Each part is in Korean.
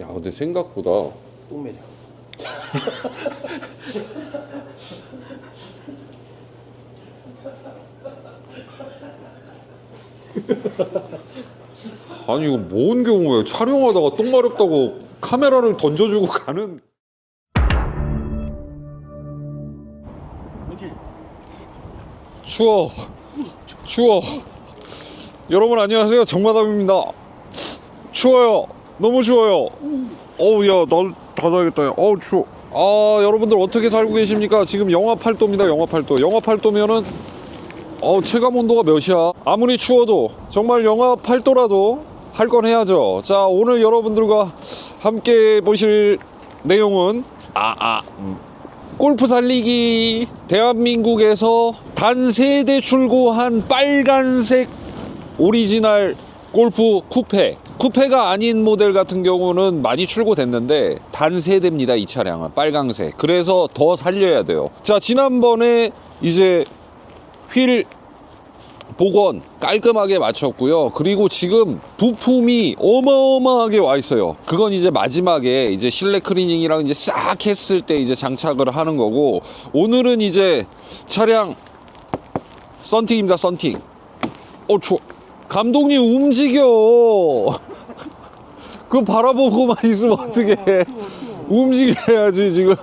야 근데 생각보다 똥 매력. 아니 이거 뭔 경우야 촬영하다가 똥 마렵다고 카메라를 던져주고 가는. 이렇게 추워. 추워. 여러분 안녕하세요. 정마담입니다. 추워요 너무 추워요. 어우 야날 닫아야겠다. 야. 어우 추워. 아 여러분들 어떻게 살고 계십니까? 지금 영하 8도입니다 영하 8도. 영하 8도면은 어 체감 온도가 몇이야? 아무리 추워도 정말 영하 8도라도 할 건 해야죠. 자 오늘 여러분들과 함께 보실 내용은 아아 골프 살리기. 대한민국에서 단 세 대 출고한 빨간색 오리지널 골프 쿠페 쿠페가 아닌 모델 같은 경우는 많이 출고됐는데 단세 대입니다 이 차량은 빨강색 그래서 더 살려야 돼요 자 지난번에 이제 휠 복원 깔끔하게 맞췄고요. 그리고 지금 부품이 어마어마하게 와 있어요. 그건 이제 마지막에 이제 실내 클리닝이랑 이제 싹 했을 때 이제 장착을 하는 거고 오늘은 이제 차량 썬팅입니다. 썬팅. 어, 추워. 감독님 움직여. 그거 바라보고만 있으면 어떻게 해. 움직여야지 지금.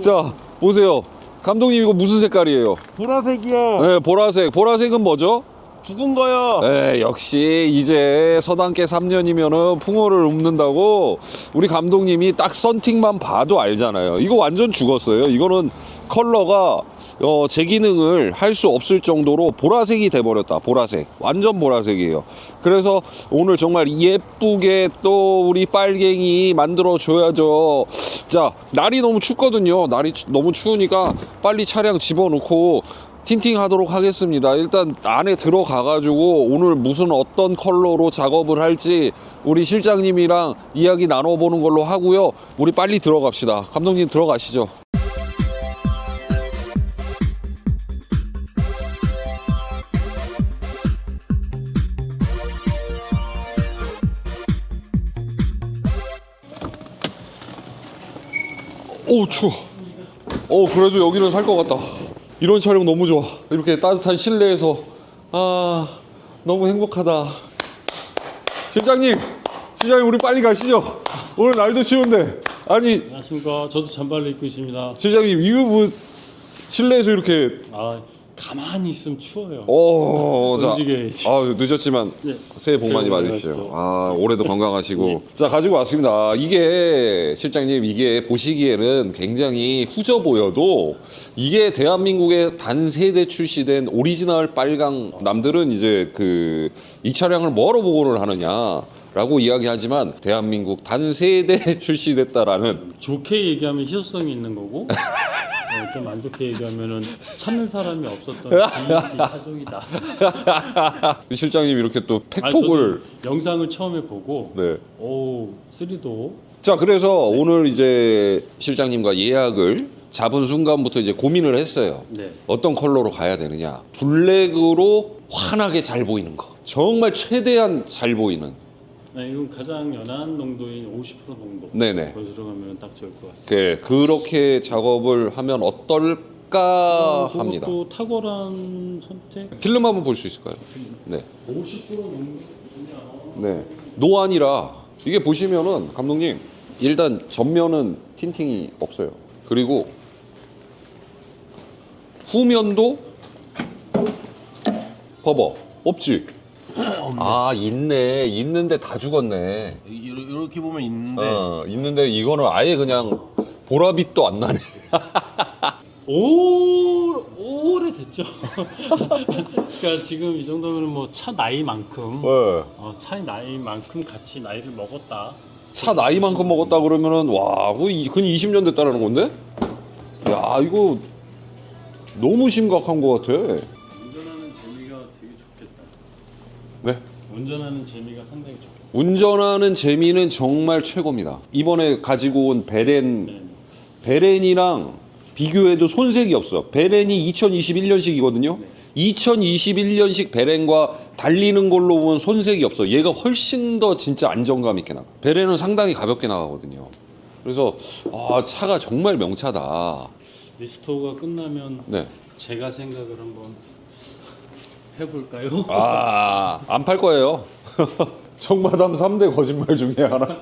자, 보세요. 감독님 이거 무슨 색깔이에요? 보라색이야. 네, 보라색. 보라색은 뭐죠? 죽은 거야. 네, 역시 이제 서당계 3년이면은 풍어를 읊는다고 우리 감독님이 딱 썬팅만 봐도 알잖아요. 이거 완전 죽었어요. 이거는 컬러가 어, 제 기능을 할 수 없을 정도로 보라색이 돼버렸다. 보라색. 완전 보라색이에요. 그래서 오늘 정말 예쁘게 또 우리 빨갱이 만들어 줘야죠. 자, 날이 너무 춥거든요. 날이 추- 너무 추우니까 빨리 차량 집어넣고 틴팅 하도록 하겠습니다. 일단 안에 들어가 가지고 오늘 무슨 어떤 컬러로 작업을 할지 우리 실장님이랑 이야기 나눠보는 걸로 하고요. 우리 빨리 들어갑시다. 감독님 들어가시죠. 오 추워. 어 그래도 여기는 살 것 같다. 이런 촬영 너무 좋아. 이렇게 따뜻한 실내에서 아 너무 행복하다. 실장님, 실장님 우리 빨리 가시죠. 오늘 날도 추운데 아니 안녕하십니까. 저도 잠바를 입고 있습니다. 실장님 이거 뭐 실내에서 이렇게 아 가만히 있으면 추워요. 어, 자, 움직여야지. 아, 늦었지만 네. 새해 복 많이 새해 복 받으십시오. 받으십시오. 아, 올해도 건강하시고. 자, 가지고 왔습니다. 이게 실장님 이게 보시기에는 굉장히 후져 보여도 이게 대한민국의 단 세대 출시된 오리지널 빨강 남들은 이제 그 이 차량을 뭐로 보고를 하느냐. 라고 이야기하지만 대한민국 단 세대 출시됐다라는 좋게 얘기하면 희소성이 있는 거고 어, 좀 안 좋게 얘기하면은 찾는 사람이 없었던 비인기 사족이다. 실장님 이렇게 또 아, 팩폭을 영상을 처음에 보고 네. 오 3도 자, 그래서 오늘 이제 실장님과 예약을 잡은 순간부터 이제 고민을 했어요. 네. 어떤 컬러로 가야 되느냐. 블랙으로 환하게 잘 보이는 거. 정말 최대한 잘 보이는. 네, 이건 가장 연한 농도인 50% 농도. 네네. 거기 들어가면 딱 좋을 것 같습니다. 그, 그렇게 작업을 하면 어떨까 합니다. 또 탁월한 선택. 필름 한번 볼 수 있을까요? 네. 50% 농도. 네. 노안이라 이게 보시면은 감독님 일단 전면은 틴팅이 없어요. 그리고 후면도 봐봐 없지. 아 있네 있는데 다 죽었네. 이- 이렇게 보면 있는데 어 있는데 이거는 아예 그냥 보라빛도 안 나네. 오 오래됐죠. 그러니까 지금 이 정도면 뭐 차 나이만큼 네. 어, 차 나이만큼 같이 나이를 먹었다. 차 나이만큼 먹었다 그러면은 와, 그거 이- 근 20년 됐다는 건데? 야, 이거 너무 심각한 것 같아. 운전하는 재미가 상당히 좋겠어. 운전하는 재미는 정말 최고입니다. 이번에 가지고 온 베렌, 네. 베렌이랑 비교해도 손색이 없어. 베렌이 2021년식이거든요. 2021년식 베렌과 달리는 걸로 보면 손색이 없어. 얘가 훨씬 더 진짜 안정감 있게 나가. 베레는 상당히 가볍게 나가거든요. 그래서 아 차가 정말 명차다. 리스토어가 끝나면 네. 제가 생각을 한번 해볼까요? 아 안 팔 거예요. 정마담 3대 거짓말 중에 하나.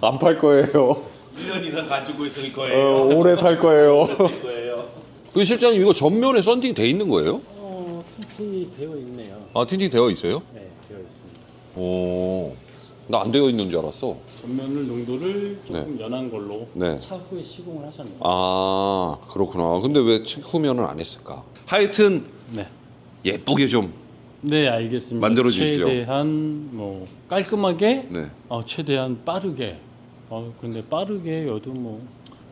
안 팔 거예요. 1년 이상 가지고 있을 어, 거예요. 오래 탈 거예요. 그 실장님 이거 전면에 썬팅 돼 있는 거예요? 어, 튼튼히 되어 있네요. 아 틴팅 되어 있어요? 네, 되어 있습니다. 오. 나 안 되어 있는 줄 알았어. 전면을 농도를 조금 연한 걸로 네. 차후에 시공을 하셨네요. 아 그렇구나. 근데 왜 후면은 안 했을까? 하여튼 네. 예쁘게 좀. 네, 알겠습니다. 만들어 주시죠. 최대한 뭐 깔끔하게, 네. 어, 최대한 빠르게. 어, 근데 빠르게 여도 뭐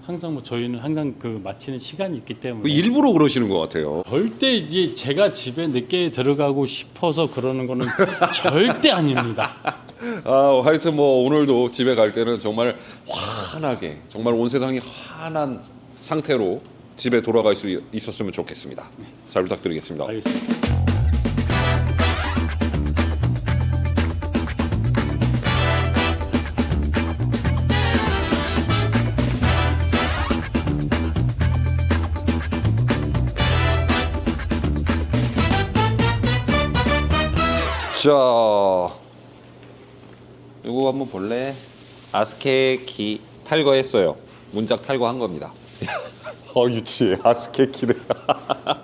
항상 뭐 저희는 항상 그 마치는 시간이 있기 그 때문에 일부러 그러시는 것 같아요. 절대 이제 제가 집에 늦게 들어가고 싶어서 그러는 거는 절대 아닙니다. 아 하여튼 뭐 오늘도 집에 갈 때는 정말 환하게 정말 온 세상이 환한 상태로 집에 돌아갈 수 있- 있었으면 좋겠습니다. 잘 부탁드리겠습니다. 알겠습니다. 자, 이거 한번 볼래? 아스케 키 탈거했어요. 문짝 탈거한 겁니다. 아 유치해 아스케 키를.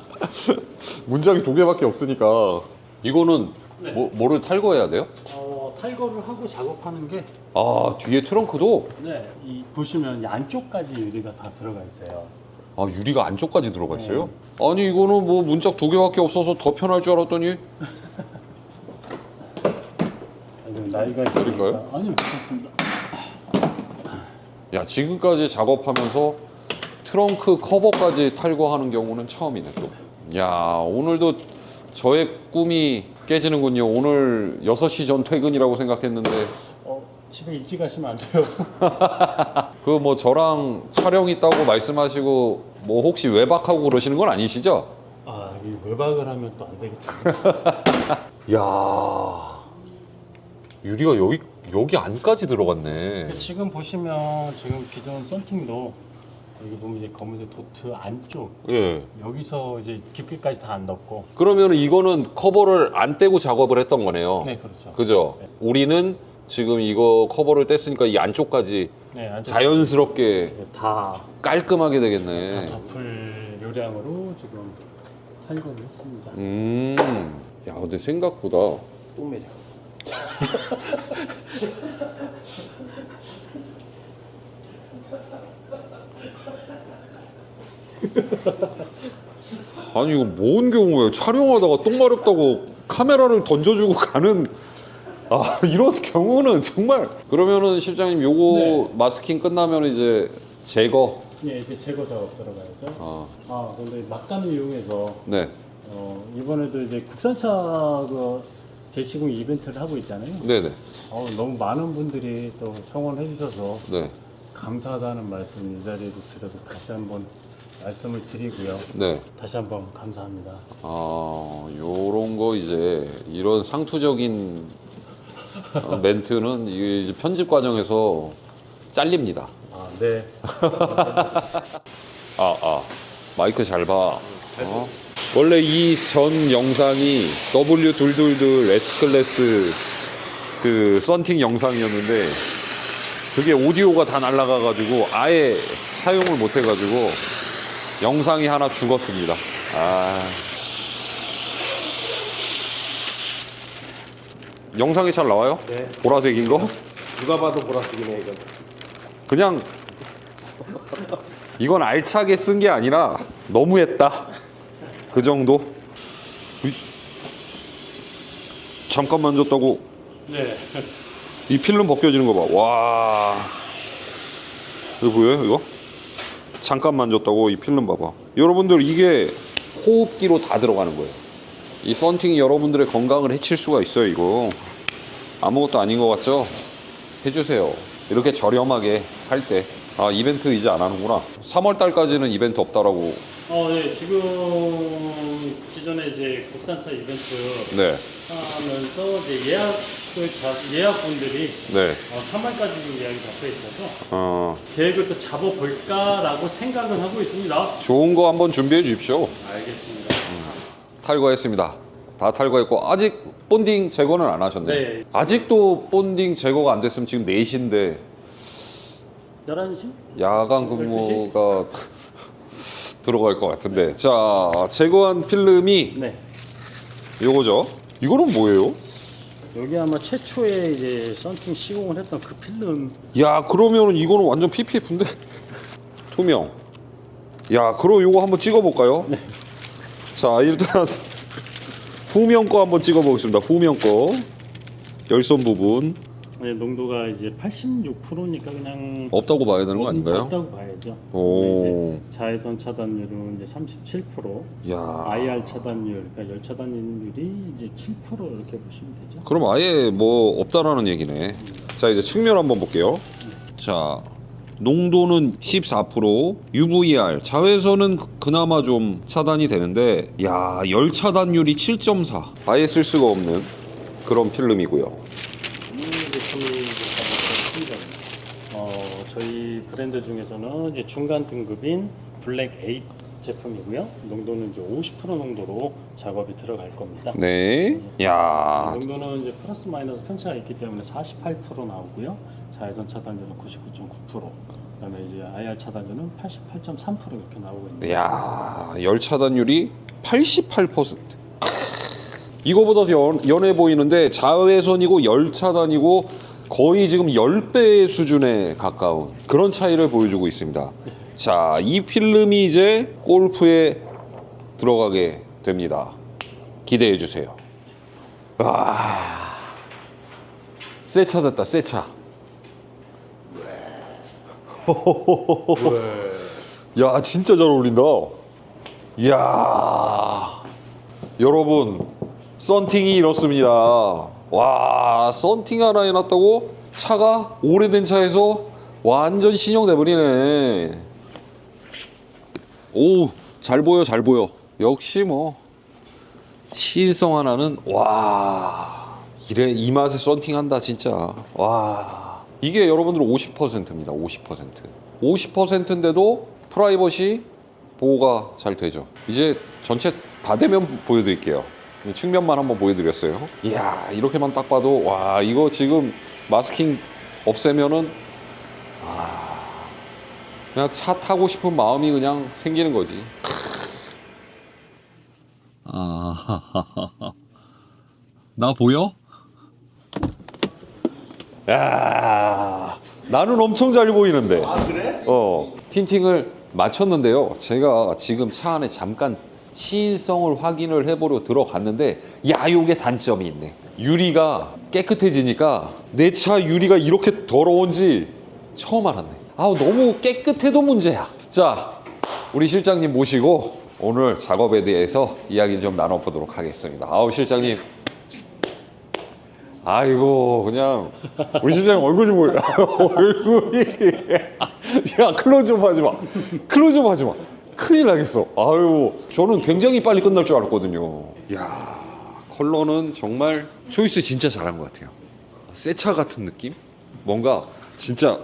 문짝이 두 개밖에 없으니까 이거는 네. 뭐, 뭐를 탈거해야 돼요? 어, 탈거를 하고 작업하는 게 아 뒤에 트렁크도 네, 이 보시면 이 안쪽까지 유리가 다 들어가 있어요. 아 유리가 안쪽까지 들어가 있어요? 아니 이거는 뭐 문짝 두 개밖에 없어서 더 편할 줄 알았더니 나이가 드릴까요? 아니요, 괜찮습니다. 야 지금까지 작업하면서 트렁크 커버까지 탈거하는 경우는 처음이네 또. 야 오늘도 저의 꿈이 깨지는군요. 오늘 6시 전 퇴근이라고 생각했는데 어, 집에 일찍 가시면 안 돼요. 그 뭐 저랑 촬영 있다고 말씀하시고 뭐 혹시 외박하고 그러시는 건 아니시죠? 아, 이 외박을 하면 또안 때문에. 야 유리가 여기 여기 안까지 들어갔네. 지금 보시면 지금 기존 썬팅도 여기 보면 이제 검은색 도트 안쪽 예. 여기서 이제 깊게까지 다 안 넣고 그러면 이거는 커버를 안 떼고 작업을 했던 거네요. 네 그렇죠. 그죠? 네. 우리는 지금 이거 커버를 뗐으니까 이 안쪽까지 네 안쪽 자연스럽게 다 깔끔하게 되겠네. 덮을 요량으로 지금 탈거를 했습니다. 음. 야, 근데 생각보다 똥 매력. 아니 이거 뭔 경우예요? 촬영하다가 똥 마렵다고 카메라를 던져주고 가는 아 이런 경우는 정말 그러면은 실장님 요거 네. 마스킹 끝나면 이제 제거 네 이제 제거 작업 들어가야죠. 아, 아 근데 막간을 이용해서 네, 어, 이번에도 이제 국산차 그 재시공 이벤트를 하고 있잖아요. 네네, 어, 너무 많은 분들이 또 성원해 주셔서 네, 감사하다는 말씀 이 자리에도 드려서 다시 한번 말씀을 드리고요. 네. 다시 한번 감사합니다. 아, 요런 거 이제 이런 상투적인 어, 멘트는 이게 이제 편집 과정에서 잘립니다. 아, 네. 아, 아. 마이크 잘 봐. 어? 원래 이 전 영상이 W 둘둘둘 S 클래스 그 썬팅 영상이었는데 그게 오디오가 다 날라가가지고 아예 사용을 못 해가지고 영상이 하나 죽었습니다. 아. 영상이 잘 나와요? 네. 보라색인 거? 누가 봐도 보라색이네 이건. 그냥 이건 알차게 쓴 게 아니라 너무했다. 그 정도. 으이. 잠깐 만졌다고 네. 이 필름 벗겨지는 거 봐. 와. 이거 보여요? 이거? 잠깐 만졌다고 이 필름 봐봐. 여러분들 이게 호흡기로 다 들어가는 거예요. 이 썬팅이 여러분들의 건강을 해칠 수가 있어요. 이거 아무것도 아닌 것 같죠? 해주세요. 이렇게 저렴하게 할 때. 아 이벤트 이제 안 하는구나. 3월 달까지는 이벤트 없다라고. 어, 네. 지금 기존 기존에 이제 국산차 이벤트 네. 하면서 이제 예약을 자, 예약분들이 네. 어, 3월까지 좀 예약이 잡혀 있어서 어, 계획을 또 잡아볼까라고 생각은 하고 있습니다. 좋은 거 한번 준비해 주십시오. 알겠습니다. 탈거했습니다. 다 탈거했고 아직 본딩 제거는 안 하셨네. 네. 아직도 본딩 제거가 안 됐으면 지금 4시인데 11시? 야간 근무가 들어갈 것 같은데. 자, 제거한 필름이 네. 요거죠. 이거는 뭐예요? 여기 아마 최초에 이제 썬팅 시공을 했던 그 필름 야, 그러면 이거는 완전 PPF인데? 투명. 야, 그럼 요거 한번 찍어볼까요? 네. 자, 일단 후면 거 한번 찍어보겠습니다. 후면 거. 열선 부분. 네, 농도가 이제 86%니까 그냥 없다고 봐야 되는 거 아닌가요? 없다고 봐야죠. 오. 이제 자외선 차단율은 이제 37%, 야. IR 차단율, 그러니까 열 차단율이 이제 7% 이렇게 보시면 되죠. 그럼 아예 뭐 없다라는 얘기네. 자 이제 측면 한번 볼게요. 자 농도는 14%, UVR 자외선은 그- 그나마 좀 차단이 되는데 야 열 차단율이 7.4. 아예 쓸 수가 없는 그런 필름이고요. 이 제품이 이제 가장 큰 점. 어, 저희 브랜드 중에서는 이제 중간 등급인 블랙 8 제품이고요. 농도는 이제 50% 농도로 작업이 들어갈 겁니다. 네. 야 농도는 이제 플러스 마이너스 편차가 있기 때문에 48% 나오고요. 자외선 차단율은 99.9%. 그다음에 이제 IR 차단율은 88.3% 이렇게 나오고 있는. 야, 열 차단율이 88%. 이거보다 더 연, 연해 보이는데 자외선이고 열 차단이고 거의 지금 10배 수준에 가까운 그런 차이를 보여주고 있습니다. 자, 이 필름이 이제 골프에 들어가게 됩니다. 기대해 주세요. 와. 새차 됐다, 새 차. 야 진짜 잘 어울린다 이야 여러분 썬팅이 이렇습니다 와 썬팅 하나 해놨다고? 차가 오래된 차에서 완전 신형 돼버리네. 오 잘 보여 잘 보여. 역시 뭐 시인성 하나는 와 이래 이 맛에 썬팅 한다 진짜. 와. 이게 여러분들 50%입니다 50% 50%인데도 프라이버시 보호가 잘 되죠. 이제 전체 다 되면 보여드릴게요 측면만 한번 보여드렸어요 이야 이렇게만 딱 봐도 와 이거 지금 마스킹 없애면은 아 그냥 차 타고 싶은 마음이 그냥 생기는 거지 아, 나 보여? 야, 나는 엄청 잘 보이는데. 아 그래? 어, 틴팅을 마쳤는데요. 제가 지금 차 안에 잠깐 시인성을 확인을 해보려 들어갔는데, 야, 요게 단점이 있네. 유리가 깨끗해지니까 내 차 유리가 이렇게 더러운지 처음 알았네. 아우, 너무 깨끗해도 문제야. 자, 우리 실장님 모시고 오늘 작업에 대해서 이야기 좀 나눠보도록 하겠습니다. 아우, 실장님. 아이고 그냥 우리 실장님 얼굴 좀 보여 얼굴이 야 클로즈업 하지 마 클로즈업 하지 마 큰일 나겠어. 아유 저는 굉장히 빨리 끝날 줄 알았거든요. 야 컬러는 정말 초이스 진짜 잘한 것 같아요. 새차 같은 느낌? 뭔가 진짜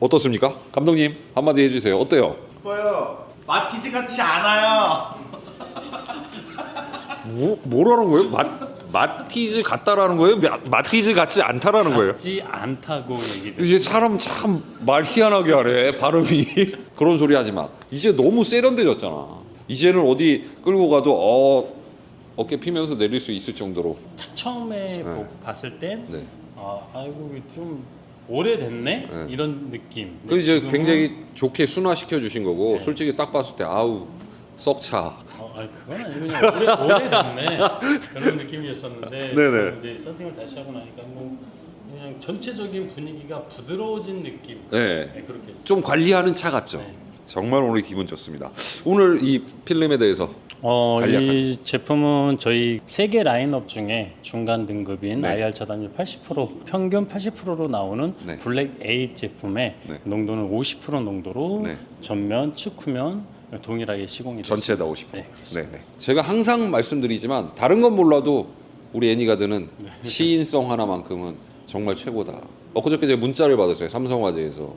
어떻습니까? 감독님 한마디 해주세요. 어때요? 이뻐요. 마티즈 같지 않아요. 뭐? 뭐라는 거예요? 마, 마티즈 같다라는 거예요 마, 마티즈 같지 않다라는 거예요 같지 않다고 얘기를. 이제 사람 참 말 희한하게 하래 발음이 그런 소리 하지 마 이제 너무 세련돼졌잖아 이제는 어디 끌고 가도 어 어깨 피면서 내릴 수 있을 정도로 딱 처음에 보- 봤을 땐 네. 아, 아이고 좀 오래됐네 네. 이런 느낌. 그 이제 지금은- 굉장히 좋게 순화시켜 주신 거고 네. 솔직히 딱 봤을 때 아우 썩차 어, 아니 그건 아니고 그냥 오래, 오래됐네 그런 느낌이었었는데 네네. 이제 서팅을 다시 하고 나니까 뭐 그냥 전체적인 분위기가 부드러워진 느낌. 네. 네, 그렇게. 좀 관리하는 차 같죠 네. 정말 오늘 기분 좋습니다 오늘 이 필름에 대해서 어, 간략하게. 이 제품은 저희 세계 라인업 중에 중간 등급인 네. IR 차단율 80% 평균 80%로 나오는 네. 블랙 8 제품의 네. 농도는 50% 농도로 네. 전면, 측후면 동일하게 시공이 전체 다 됐습니다. 50%. 네, 그렇습니다. 네네. 제가 항상 말씀드리지만 다른 건 몰라도 우리 애니가드는 네. 시인성 하나만큼은 정말 최고다. 엊그저께 제가 문자를 받았어요. 삼성화재에서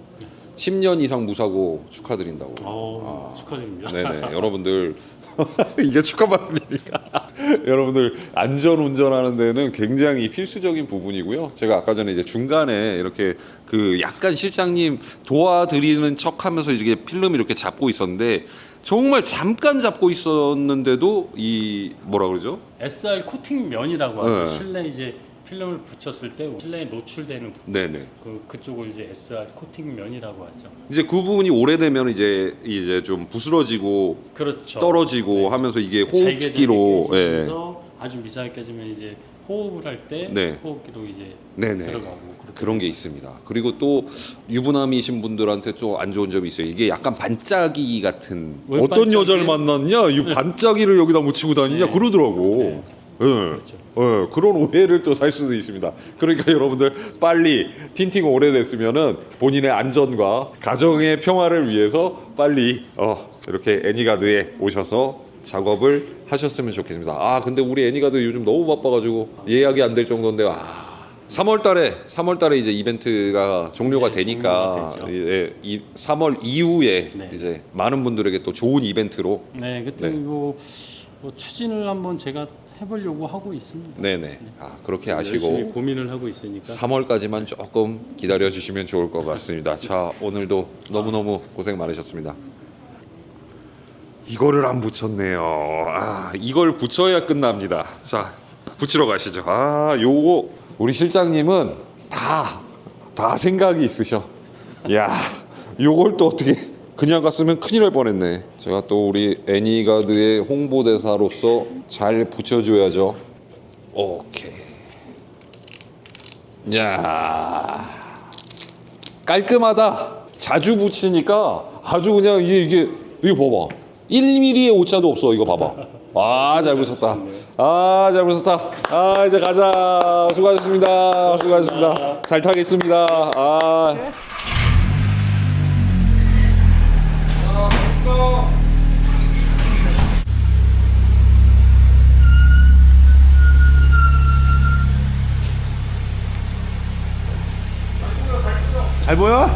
10년 이상 무사고 축하드린다고. 어, 축하드립니다. 네네 여러분들 이게 축하받을 일이니까 여러분들 안전 운전하는 데는 굉장히 필수적인 부분이고요. 제가 아까 전에 이제 중간에 이렇게 그 약간 실장님 도와드리는 척하면서 이게 필름 이렇게 잡고 있었는데 정말 잠깐 잡고 있었는데도 이 뭐라 그러죠? SR 코팅 면이라고 하죠. 네. 실내 이제 필름을 붙였을 때 실내에 노출되는 부분 네네. 그 그쪽을 이제 SR 코팅 면이라고 하죠. 이제 그 부분이 오래되면 이제 이제 좀 부스러지고 그렇죠. 떨어지고 네. 하면서 이게 잘게 호흡기로 예. 깨지면서 아주 미세하게 깨지면 이제 호흡을 할 때 네. 호흡기로 이제 네네. 들어가고 그렇게 그런 게 있습니다. 그리고 또 유부남이신 분들한테 좀 안 좋은 점이 있어요. 이게 약간 반짝이 같은 왜 어떤 반짝이? 여자를 만났냐? 이 반짝이를 여기다 묻히고 다니냐? 네. 그러더라고. 네. 예. 그렇죠. 예, 그런 오해를 또 살 수도 있습니다. 그러니까 여러분들 빨리 틴팅 오래됐으면은 본인의 안전과 가정의 평화를 위해서 빨리 어, 이렇게 애니가드에 오셔서 작업을 하셨으면 좋겠습니다. 아 근데 우리 애니가드 요즘 너무 바빠가지고 예약이 안 될 정도인데 아 3월달에 3월달에 이제 이벤트가 종료가 네, 되니까 종료가. 예, 이 3월 이후에 네. 이제 많은 분들에게 또 좋은 이벤트로 네, 그때 네. 뭐, 뭐 추진을 한번 제가 해보려고 하고 있습니다. 네네 아 그렇게 열심히 아시고 고민을 하고 있으니까 3월까지만 조금 기다려 주시면 좋을 것 같습니다. 자, 오늘도 너무 너무 고생 많으셨습니다. 이거를 안 붙였네요. 아, 이걸 붙여야 끝납니다. 자, 붙이러 가시죠. 아, 요거 우리 실장님은 다, 다 생각이 있으셔. 야, 요걸 또 어떻게 그냥 갔으면 큰일 날 뻔했네. 제가 또 우리 애니가드의 홍보대사로서 잘 붙여줘야죠. 오케이. 야 깔끔하다. 자주 붙이니까 아주 그냥 이게 이게 이거 봐봐. 1mm의 오차도 없어. 이거 봐봐. 아, 잘 붙였다. 아, 잘 붙였다. 아, 이제 가자. 수고하셨습니다. 수고하셨습니다. 잘 타겠습니다. 아. 잘 보여?